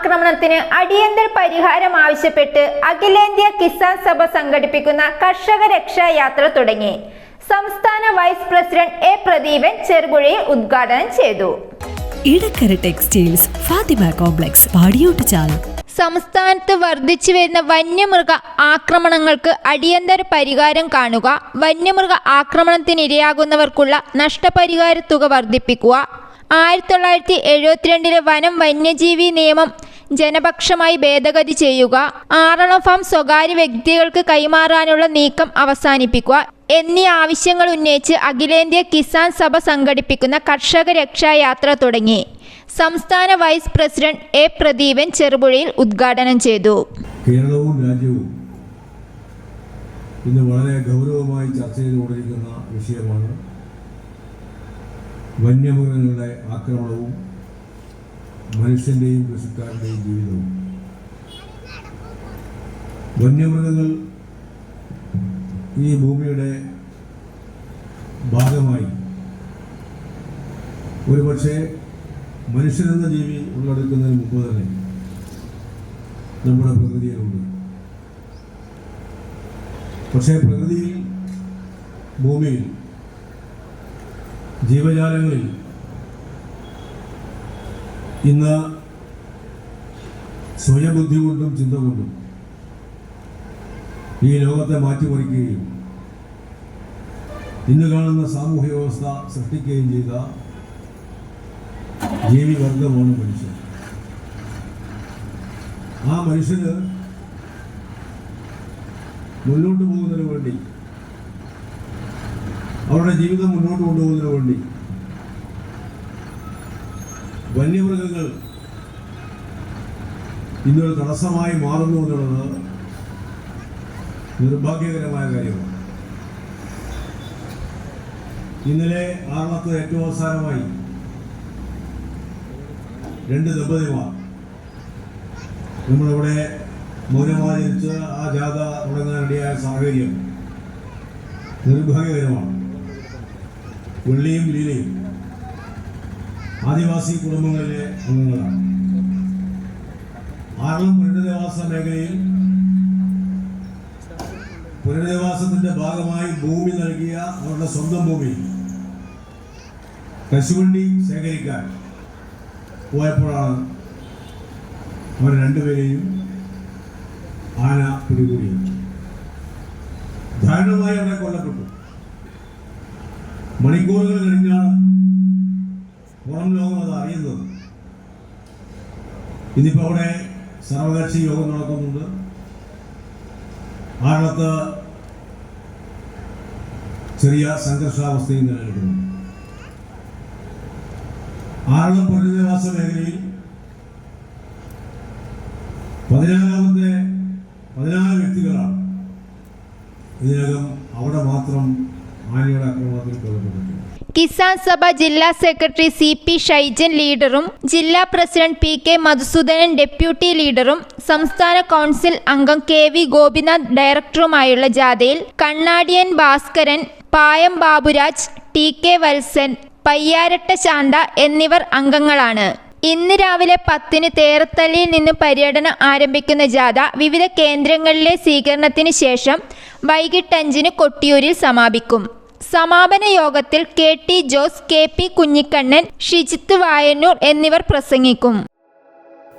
ആക്രമണത്തിന് അടിയന്തര പരിഹാരം ആവശ്യപ്പെട്ട് അഖിലേന്ത്യാ കിസാൻ സഭ സംഘടിപ്പിക്കുന്ന കർഷക രക്ഷായാത്ര തുടങ്ങി. സംസ്ഥാന വൈസ് പ്രസിഡന്റ് എ പ്രദീപൻ ചെറുപുഴയിൽ ഉദ്ഘാടനം ചെയ്തു. ഇടക്കര ടെക്സ്റ്റൈൽസ് ഫാത്തിമ കോംപ്ലക്സ് പാടിയോട്ടുചാൽ സംസ്ഥാനത്ത് വർദ്ധിച്ചു വരുന്ന വന്യമൃഗ ആക്രമണങ്ങൾക്ക് അടിയന്തര പരിഹാരം കാണുക വന്യമൃഗ ആക്രമണത്തിനിരയാകുന്നവർക്കുള്ള നഷ്ടപരിഹാര തുക വർദ്ധിപ്പിക്കുക. ആയിരത്തി തൊള്ളായിരത്തി എഴുപത്തിരണ്ടിലെ വനം വന്യജീവി നിയമം ജനപക്ഷമായി ഭേദഗതി ചെയ്യുക ആറളം ഫാം സ്വകാര്യ വ്യക്തികൾക്ക് കൈമാറാനുള്ള നീക്കം അവസാനിപ്പിക്കുക എന്നീ ആവശ്യങ്ങൾ ഉന്നയിച്ച് അഖിലേന്ത്യാ കിസാൻ സഭ സംഘടിപ്പിക്കുന്ന കർഷക രക്ഷായാത്ര തുടങ്ങി. സംസ്ഥാന വൈസ് പ്രസിഡന്റ് എ പ്രദീപൻ ചെറുപുഴയിൽ ഉദ്ഘാടനം ചെയ്തു. കേരളവും രാജ്യവും ഇന്ന് വളരെ ഗൗരവമായി ചർച്ച ചെയ്തുകൊണ്ടിരിക്കുന്ന വിഷയമാണ് വന്യമൃഗങ്ങളുടെ ആക്രമണവും മനുഷ്യന്റെയും കൃഷിക്കാരുടെയും ജീവിതവും. വന്യമൃഗങ്ങൾ ഈ ഭൂമിയുടെ ഭാഗമായി ഒരുപക്ഷെ മനുഷ്യനെന്ന ജീവി ഉള്ളെടുക്കുന്നതിന് മുമ്പ് തന്നെ നമ്മുടെ പ്രകൃതിയിലുണ്ട്. പക്ഷേ പ്രകൃതിയിൽ ഭൂമിയിൽ ജീവജാലങ്ങളിൽ ഇന്ന് സ്വയബുദ്ധി കൊണ്ടും ചിന്ത കൊണ്ടും ഈ ലോകത്തെ മാറ്റിമറിക്കുകയും ഇന്ന് കാണുന്ന സാമൂഹ്യ വ്യവസ്ഥ സൃഷ്ടിക്കുകയും ചെയ്ത ജീവിവർഗമാണ് മനുഷ്യൻ. ആ മനുഷ്യന് മുന്നോട്ട് പോകുന്നതിന് വേണ്ടി അവരുടെ ജീവിതം മുന്നോട്ട് കൊണ്ടുപോകുന്നതിന് വേണ്ടി വന്യമൃഗങ്ങൾ ഇന്നൊരു തടസ്സമായി മാറുന്നു എന്നുള്ളത് നിർഭാഗ്യകരമായ കാര്യമാണ്. ഇന്നലെ ആറളത്ത് ഏറ്റവും അവസാനമായി രണ്ട് ദമ്പതിമാർ നമ്മളിവിടെ മൗനമാചരിച്ച് ആ ജാഥ തുടങ്ങാനിടയായ സാഹചര്യം നിർഭാഗ്യകരമാണ്. വെള്ളിയും ലീലയും. ആദിവാസി കുടുംബങ്ങളിലെ അംഗങ്ങളാണ്. ആറളം പുനരധിവാസ മേഖലയിൽ പുനരധിവാസത്തിന്റെ ഭാഗമായി ഭൂമി നൽകിയ അവരുടെ സ്വന്തം ഭൂമി കശുവണ്ടി ശേഖരിക്കാൻ പോയപ്പോഴാണ് അവർ രണ്ടുപേരെയും ആന പിടികൂടിയത്. ദാരുണമായി അവിടെ കൊല്ലപ്പെട്ടു. മണിക്കൂറുകൾ കഴിഞ്ഞാണ് പുറം ലോകം അത് അറിയുന്നത്. ഇന്നിപ്പോ അവിടെ സർവകക്ഷി യോഗം നടക്കുന്നുണ്ട്. ആഴത്ത് ചെറിയ സംഘർഷാവസ്ഥയും നിലനിൽക്കുന്നു. ആഴം പുനരധിവാസ മേഖലയിൽ പതിനാലാമത്തെ പതിനാല് വ്യക്തികളാണ്. ഇതിനകം അവിടെ മാത്രം ആനയുടെ ആക്രമണത്തിൽ കൊല്ലപ്പെട്ടിട്ടുണ്ട് കിസാൻ സഭ ജില്ലാ സെക്രട്ടറി സി പി ഷൈജൻ ലീഡറും ജില്ലാ president P K Madhusoodanan deputy ലീഡറും സംസ്ഥാന കൗൺസിൽ അംഗം കെ വി ഗോപിനാഥ് ഡയറക്ടറുമായുള്ള ജാഥയിൽ കണ്ണാടിയൻ ഭാസ്കരൻ പായം ബാബുരാജ് ടി കെ വത്സൻ പയ്യാരട്ട ശാന്ത എന്നിവർ അംഗങ്ങളാണ്. ഇന്ന് രാവിലെ പത്തിന് തേറത്തല്ലിയിൽ നിന്ന് പര്യടനം ആരംഭിക്കുന്ന ജാഥ വിവിധ കേന്ദ്രങ്ങളിലെ സ്വീകരണത്തിന് ശേഷം വൈകിട്ട് അഞ്ചിന് കൊട്ടിയൂരിൽ സമാപിക്കും. സമാപന യോഗത്തിൽ K T Jose K P Kunhikannan Shijith Vayannur എന്നിവർ പ്രസംഗിക്കും.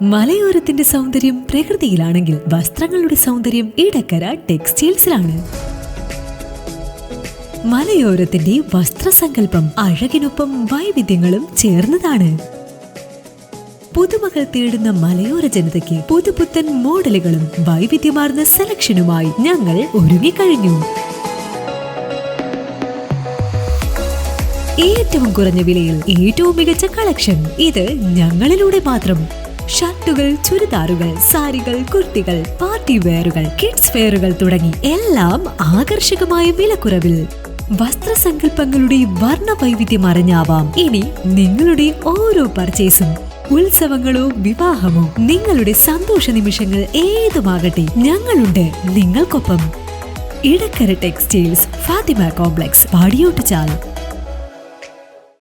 മലയോരത്തിന്റെ സൗന്ദര്യം പ്രകൃതിയിലാണെങ്കിൽ വസ്ത്രങ്ങളുടെ സൗന്ദര്യം ഇടക്കര ടെക്സ്റ്റൈൽസിലാണ്. മലയോരത്തിന്റെ വസ്ത്രസങ്കല്പം അഴകിനൊപ്പം വൈവിധ്യങ്ങളും ചേർന്നതാണ്. പുതുമകൾ തേടുന്ന മലയോര ജനതയ്ക്ക് പുതുപുത്തൻ മോഡലുകളും വൈവിധ്യമാർന്ന സെലക്ഷനുമായി ഞങ്ങൾ ഒരുങ്ങിക്കഴിഞ്ഞു. ഏറ്റവും കുറഞ്ഞ വിലയിൽ ഏറ്റവും മികച്ച കളക്ഷൻ. ഇത് ഞങ്ങളിലൂടെ മാത്രം. ഷർട്ടുകൾ ചുരിദാറുകൾ സാരികൾ കുർത്തികൾ പാർട്ടി വെയറുകൾ കിഡ്സ് വെയറുകൾ തുടങ്ങി എല്ലാം ആകർഷകമായ വിലക്കുറവിൽ. വസ്ത്രസങ്കല്പങ്ങളുടെ വർണ വൈവിധ്യം അറിഞ്ഞാവാം. ഇനി നിങ്ങളുടെ ഓരോ പർച്ചേസും ഉത്സവങ്ങളോ വിവാഹമോ നിങ്ങളുടെ സന്തോഷ നിമിഷങ്ങൾ ഏതുമാകട്ടെ ഞങ്ങളുണ്ട് നിങ്ങൾക്കൊപ്പം. Edakkara textiles Fathima complex Padiyottu Padiyottuchal.